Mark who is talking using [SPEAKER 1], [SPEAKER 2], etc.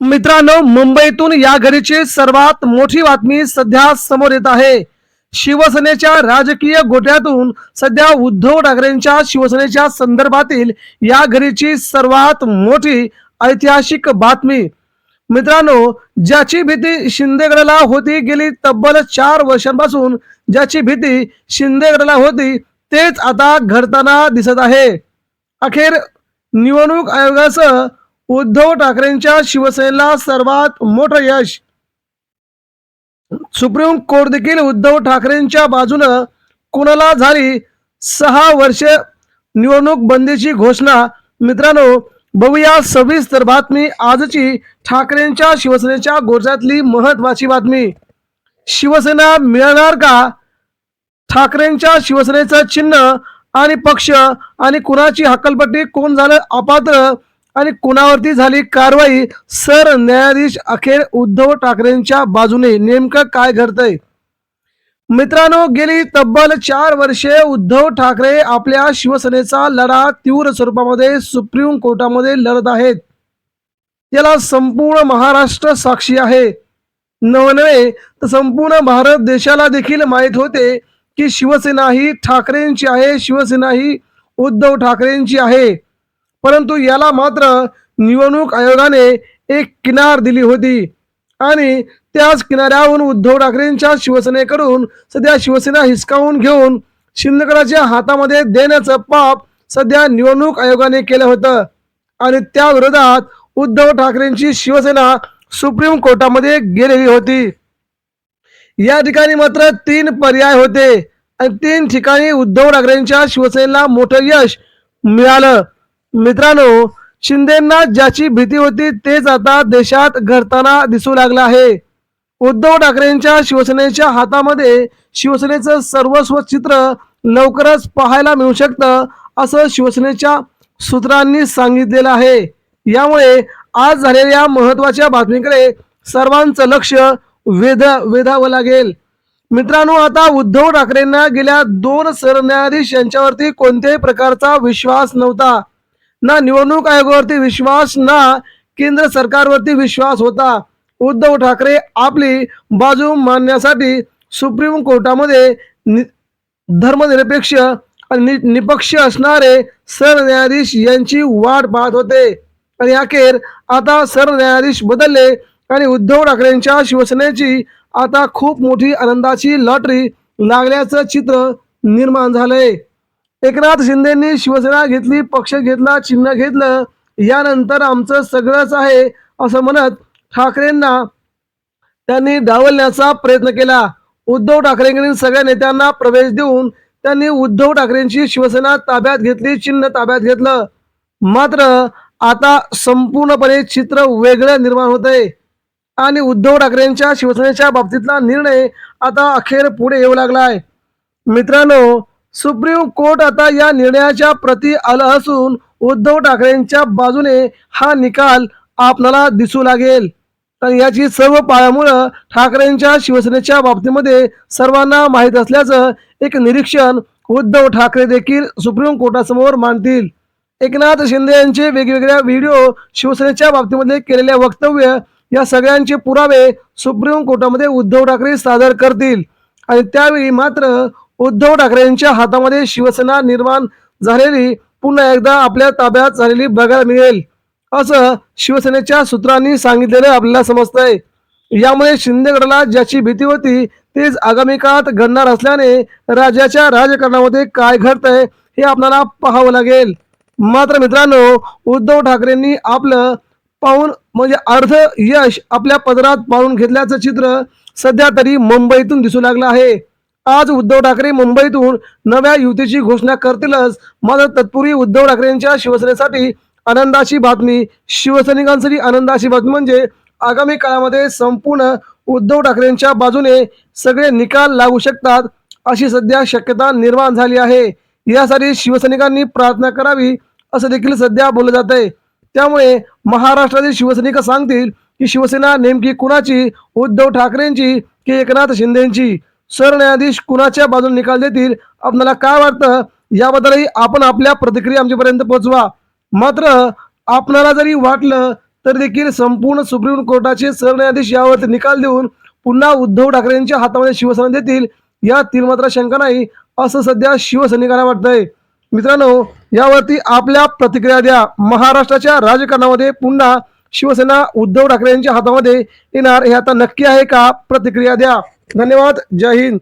[SPEAKER 1] मित्रांनो मुंबईतून या घडीची सर्वात मोठी बातमी सध्या समोर येत आहे. शिवसेनेच्या राजकीय गोट्यातून सध्या उद्धव ठाकरेंच्या शिवसेनेच्या संदर्भातील या घडीची सर्वात मोठी ऐतिहासिक बातमी. मित्रांनो ज्याची भीती शिंदेगडला होती गेली तब्बल चार वर्षांपासून ज्याची भीती शिंदेगडला होती तेच आता घडताना दिसत आहे. अखेर निवडणूक आयोगाचं उद्धव ठाकरेंच्या शिवसेनेला सर्वात मोठं यश. सुप्रीम कोर्ट देखील उद्धव ठाकरेंच्या बाजूनं कुणाला झाली सहा वर्ष निवडणूक बंदीची घोषणा? मित्रांनो बघूया सविस्तर बातमी आजची ठाकरेंच्या शिवसेनेच्या गोर्जातली महत्वाची बातमी. शिवसेना मिळणार का? ठाकरेंच्या शिवसेनेचं चिन्ह आणि पक्ष आणि कुणाची हक्कलपट्टी कोण झालं अपात्र? आणि कुणावरती झाली कारवाई? सर न्यायाधीश अखेर उद्धव ठाकरेंच्या बाजूने नेमकं काय घडतंय? मित्रांनो गेली तब्बल चार वर्षे उद्धव ठाकरे आपल्या शिवसेनेचा लढा तीव्र स्वरूपामध्ये सुप्रीम कोर्टामध्ये लढत आहेत. याला संपूर्ण महाराष्ट्र साक्षी आहे. नवनवे तर संपूर्ण भारत देशाला देखील माहीत होते की शिवसेना ही ठाकरेंची आहे शिवसेना ही उद्धव ठाकरेंची आहे. परंतु याला मात्र निवडणूक आयोगाने एक किनार दिली होती. आणि त्याच किनाऱ्याहून उद्धव ठाकरेंच्या शिवसेनेकडून सध्या शिवसेना हिसकावून घेऊन शिंदेगडाच्या हातामध्ये देण्याचं पाप सध्या निवडणूक आयोगाने केलं होतं. आणि त्या विरोधात उद्धव ठाकरेंची शिवसेना सुप्रीम कोर्टामध्ये गेलेली होती. या ठिकाणी मात्र तीन पर्याय होते. आणि तीन ठिकाणी उद्धव ठाकरेंच्या शिवसेनेला मोठं यश मिळालं. मित्रांनो शिंदेना ज्याची भीती होती तेच आता देशात घडताना दिसू लागलं आहे. उद्धव ठाकरेंच्या शिवसेनेच्या हातामध्ये शिवसेनेचं सर्वस्व चित्र लवकरच पाहायला मिळू शकतं असं शिवसेनेच्या सूत्रांनी सांगितलेलं आहे. यामुळे आज झालेल्या महत्त्वाच्या बातमीकडे सर्वांचं लक्ष वेध वेधावं लागेल. मित्रांनो आता उद्धव ठाकरेंना गेल्या दोन सरन्यायाधीश यांच्यावरती कोणत्याही प्रकारचा विश्वास नव्हता. ना निवडणूक आयोगावरती विश्वास ना केंद्र सरकारवरती विश्वास होता. उद्धव ठाकरे आपली बाजू मांडण्यासाठी सुप्रीम कोर्टामध्ये नि- धर्मनिरपेक्ष आणि नि- निपक्ष असणारे सरन्यायाधीश यांची वाट पाहत होते. आणि अखेर आता सरन्यायाधीश बदलले आणि उद्धव ठाकरेंच्या शिवसेनेची आता खूप मोठी आनंदाची लॉटरी लागल्याचं चित्र निर्माण झालंय. एकनाथ शिंदेनी शिवसेना घेतली पक्ष घेतला चिन्ह घेतलं यानंतर आमचं सगळंच आहे असं म्हणत ठाकरेंना त्यांनी डावलण्याचा प्रयत्न केला. उद्धव ठाकरेंकडील सगळ्या नेत्यांना प्रवेश देऊन त्यांनी उद्धव ठाकरेंची शिवसेना ताब्यात घेतली चिन्ह ताब्यात घेतलं. मात्र आता संपूर्णपणे चित्र वेगळं निर्माण होत आहे आणि उद्धव ठाकरेंच्या शिवसेनेच्या बाबतीतला निर्णय आता अखेर पुढे येऊ लागलाय. मित्रांनो सुप्रीम कोर्ट आता या निर्णयाच्या प्रती आलं असून उद्धव ठाकरेंच्या बाजूने हा निकाल आपणाला दिसू लागेल. तर याची सर्व पायामुळं ठाकरेंच्या शिवसेनेच्या बाबतीमध्ये सर्वांना माहीत असल्याचं एक निरीक्षण उद्धव ठाकरे देखील सुप्रीम कोर्टासमोर मांडतील. एकनाथ शिंदे यांचे वेगवेगळ्या व्हिडिओ शिवसेनेच्या बाबतीमध्ये केलेले वक्तव्य या सगळ्यांचे पुरावे सुप्रीम कोर्टामध्ये उद्धव ठाकरे सादर करतील. आणि त्यावेळी मात्र उद्धव ठाकरेंच्या हातामध्ये शिवसेना निर्माण झालेली पुन्हा एकदा आपल्या ताब्यात झालेली बघायला मिळेल. असं शिवसेनेच्या सूत्रांनी सांगितलेलं आपल्याला समजतंय. यामुळे शिंदेगडाला ज्याची भीती होती तेच आगामी काळात घडणार असल्याने राज्याच्या राजकारणामध्ये काय घडतंय हे आपल्याला पाहावं लागेल. मात्र मित्रांनो उद्धव ठाकरेंनी आपलं पाहून म्हणजे अर्ध यश आपल्या पदरात पाहून घेतल्याचं चित्र सध्या तरी मुंबईतून दिसू लागलं आहे. आज उद्धव ठाकरे मुंबईतून नव्या युतीची घोषणा करतीलच. मात्र तत्पूर्वी उद्धव ठाकरेंच्या शिवसेनेसाठी आनंदाची बातमी शिवसैनिकांसाठी आनंदाची बातमी म्हणजे आगामी काळामध्ये संपूर्ण उद्धव ठाकरेंच्या बाजूने सगळे निकाल लागू शकतात अशी सध्या शक्यता निर्माण झाली आहे. यासाठी शिवसैनिकांनी प्रार्थना करावी असं देखील सध्या बोललं जात आहे त्यामुळे महाराष्ट्रातील शिवसैनिक सांगतील की शिवसेना नेमकी कुणाची उद्धव ठाकरेंची की एकनाथ शिंदेची? सरन्यायाधीश कुणाच्या बाजूने निकाल देतील? आपल्याला काय वाटतं? याबद्दलही आपण आपल्या प्रतिक्रिया आमच्यापर्यंत पोहोचवा. मात्र आपणाला जरी वाटलं तर देखील संपूर्ण सुप्रीम कोर्टाचे सरन्यायाधीश यावरती निकाल देऊन पुन्हा उद्धव ठाकरेंच्या हातामध्ये शिवसेना देतील यातील मात्र शंका नाही असं सध्या शिवसैनिकांना वाटतंय. मित्रांनो यावरती आपल्या प्रतिक्रिया द्या. महाराष्ट्राच्या राजकारणामध्ये पुन्हा शिवसेना उद्धव ठाकरे यांच्या हातामध्ये येणार हे आता नक्की आहे का? प्रतिक्रिया द्या. धन्यवाद. जय हिंद.